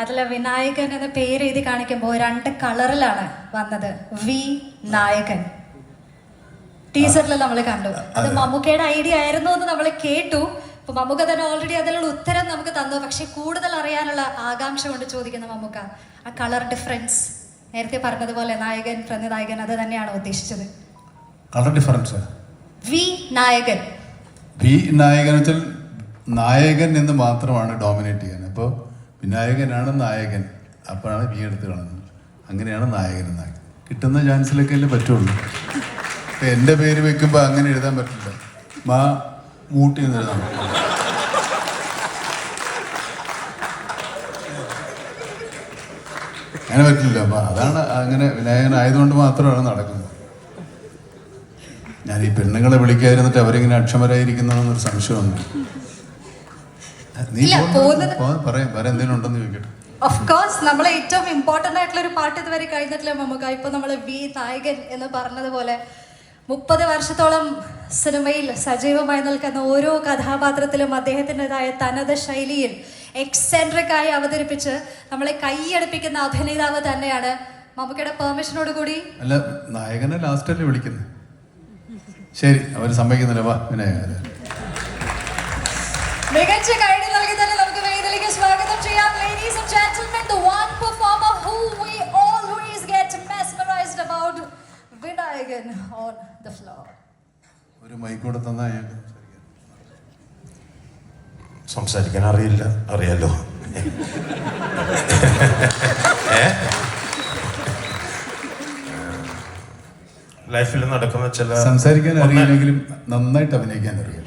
അതിലെ വിനായകൻ എന്ന പേര് എഴുതി കാണിക്കുമ്പോൾ രണ്ട് കളറിലാണ് വന്നത്. വി നായകൻ. ടീച്ചറിൽ നമ്മൾ കണ്ടു. അത് മമ്മൂക്കയുടെ ഐഡിയ ആയിരുന്നു എന്ന് നമ്മൾ കേട്ടു. അപ്പൊ മമ്മൂക്ക തന്നെ ഓൾറെഡി അതിനുള്ള ഉത്തരം നമുക്ക് തന്നു. പക്ഷെ കൂടുതൽ അറിയാനുള്ള ആകാംക്ഷ കൊണ്ട് ചോദിക്കുന്ന മമ്മൂക്ക ആ കളർ ഡിഫറൻസ് നേരത്തെ പറഞ്ഞതുപോലെ നായകൻ പ്രതിനായകൻ അത് തന്നെയാണ് ഉദ്ദേശിച്ചത്. Colour difference Vinayakan. വി നായകൻ വെച്ചാൽ നായകൻ എന്ന് മാത്രമാണ് ഡോമിനേറ്റ് ചെയ്യാൻ അപ്പോൾ വിനായകനാണ് നായകൻ. അപ്പോഴാണ് ബി എടുത്ത് കാണുന്നത് അങ്ങനെയാണ് നായകൻ നായകൻ. കിട്ടുന്ന ചാൻസിലൊക്കെ അല്ലേ പറ്റുള്ളൂ. ഇപ്പം എന്റെ പേര് വെക്കുമ്പോൾ അങ്ങനെ എഴുതാൻ പറ്റില്ല. മാ മൂട്ടി എന്ന് എഴുതാൻ പറ്റില്ല. അങ്ങനെ പറ്റില്ല. അപ്പം അതാണ് അങ്ങനെ വിനായകനായതുകൊണ്ട് മാത്രമാണ് നടക്കുന്നത്. ഞാൻ ഈ പെണ്ണുങ്ങളെ വിളിക്കാതിരുന്നിട്ട് അവരിങ്ങനെ അക്ഷമരായിരിക്കുന്നതെന്നൊരു സംശയമുണ്ട്. ഓഫ് കോഴ്സ് നമ്മളെ ഏറ്റവും ഇമ്പോർട്ടന്റ് ആയിട്ടുള്ള ഒരു പാട്ട് ഇതുവരെ കഴിഞ്ഞിട്ടില്ല മമ്മൂക്ക. ഇപ്പൊ നമ്മൾ വി നായകൻ എന്ന് പറഞ്ഞതുപോലെ മുപ്പത് വർഷത്തോളം സിനിമയിൽ സജീവമായി നിൽക്കുന്ന ഓരോ കഥാപാത്രത്തിലും അദ്ദേഹത്തിന്റെതായ തനത് ശൈലിയിൽ എക്സെൻട്രിക് ആയി അവതരിപ്പിച്ച് നമ്മളെ കൈയടുപ്പിക്കുന്ന അഭിനേതാവ് തന്നെയാണ് മമ്മൂക്കയുടെ പെർമിഷനോട് കൂടി. അല്ല നായകനെ ലാസ്റ്റ് അല്ലേ വിളിക്കുന്നത് ശരി അവർ സമ്മതിക്കുന്നില്ല. വാ വിനായകൻ മികച്ച കൈഡി നൽകി തന്നെ നമുക്ക് വേദിയിലേക്ക് സ്വാഗതം ചെയ്യാം. Ladies and gentlemen the one performer who we always get mesmerised about Vinayakan on the floor ഒരു മൈക്ക് കൂടെ തന്നാ ഞാൻ സംസാരിക്കാൻ അറിയില്ല അറിയാലോ. ലൈഫിൽ നടക്കുന്ന ചില സംസാരിക്കാൻ അറിയില്ലെങ്കിലും നന്നായിട്ട് അഭിനയിക്കാൻ അറിയാം.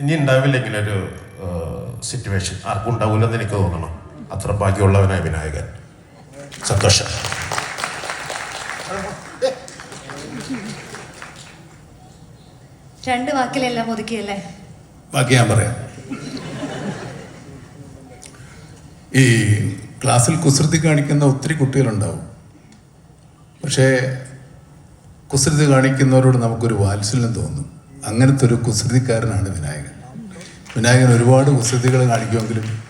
ഇനി ഉണ്ടാവില്ലെങ്കിലൊരു ഒരു സിറ്റുവേഷൻ ആർക്കും ഉണ്ടാവില്ലെന്ന് എനിക്ക് തോന്നണം. അത്ര ഭാഗ്യമുള്ളവനായ വിനായകൻ. സന്തോഷം. രണ്ട് വാക്കിലെല്ലാം ഒതുക്കിയല്ലേ? ബാക്കി ഞാൻ പറയാം. ഈ ക്ലാസ്സിൽ കുസൃതി കാണിക്കുന്ന ഒത്തിരി കുട്ടികളുണ്ടാവും. പക്ഷേ കുസൃതി കാണിക്കുന്നവരോട് നമുക്കൊരു വാത്സല്യം തോന്നും. അങ്ങനത്തെ ഒരു കുസൃതിക്കാരനാണ് വിനായകൻ. വിനായകൻ ഒരുപാട് കുസൃതികൾ കാണിക്കുമെങ്കിലും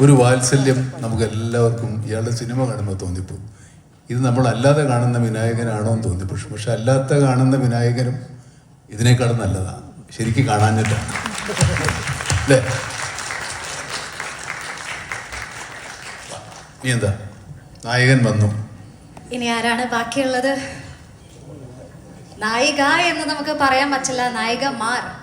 ഒരു വാത്സല്യം നമുക്ക് എല്ലാവർക്കും ഇയാളുടെ സിനിമ കാണുമ്പോൾ തോന്നിപ്പോകും. ഇത് നമ്മൾ അല്ലാതെ കാണുന്ന വിനായകനാണോ എന്ന് തോന്നി പക്ഷെ അല്ലാത്ത കാണുന്ന വിനായകനും ഇതിനേക്കാളും നല്ലതാണ്. ശരിക്കും കാണാഞ്ഞിട്ടാണ്. അല്ലേ? ഇനി എന്താ? നായകൻ വന്നു. ഇനി ആരാണ് ബാക്കിയുള്ളത്? നായിക എന്ന് നമുക്ക് പറയാൻ പറ്റില്ല. നായികമാർ.